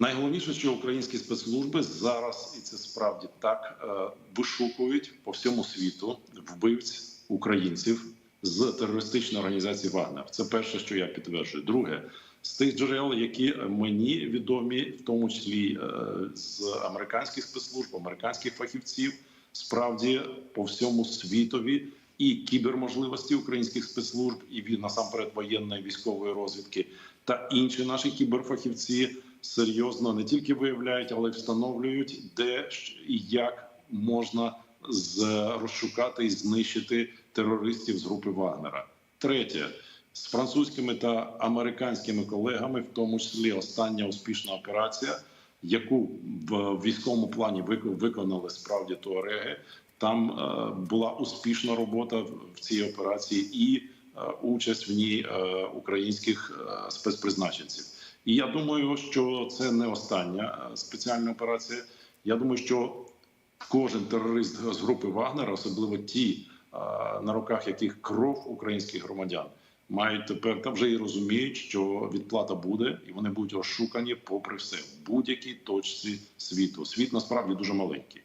Найголовніше, що українські спецслужби зараз, і це справді так, е, вишукують по всьому світу вбивць українців з терористичної організації Вагнер. Це перше, що я підтверджую. Друге, з тих джерел, які мені відомі, в тому числі е, з американських спецслужб, американських фахівців, справді по всьому світові і кіберможливості українських спецслужб, і насамперед воєнної військової розвідки, та інші наші кіберфахівці серйозно не тільки виявляють, але й встановлюють, де і як можна з розшукати і знищити терористів з групи Вагнера. Третє з французькими та американськими колегами, в тому числі остання успішна операція, яку в військовому плані вик- виконали справді туареги. Там е, була успішна робота в- цій операції і е, участь в ній е, українських спецпризначенців. І я думаю, що це не остання е, спеціальна операція. Я думаю, що кожен терорист з групи Вагнера, особливо ті, е, на руках яких кров українських громадян, мають тепер та вже і розуміють, що відплата буде, і вони будуть розшукані попри все в будь-якій точці світу. Світ насправді дуже маленький.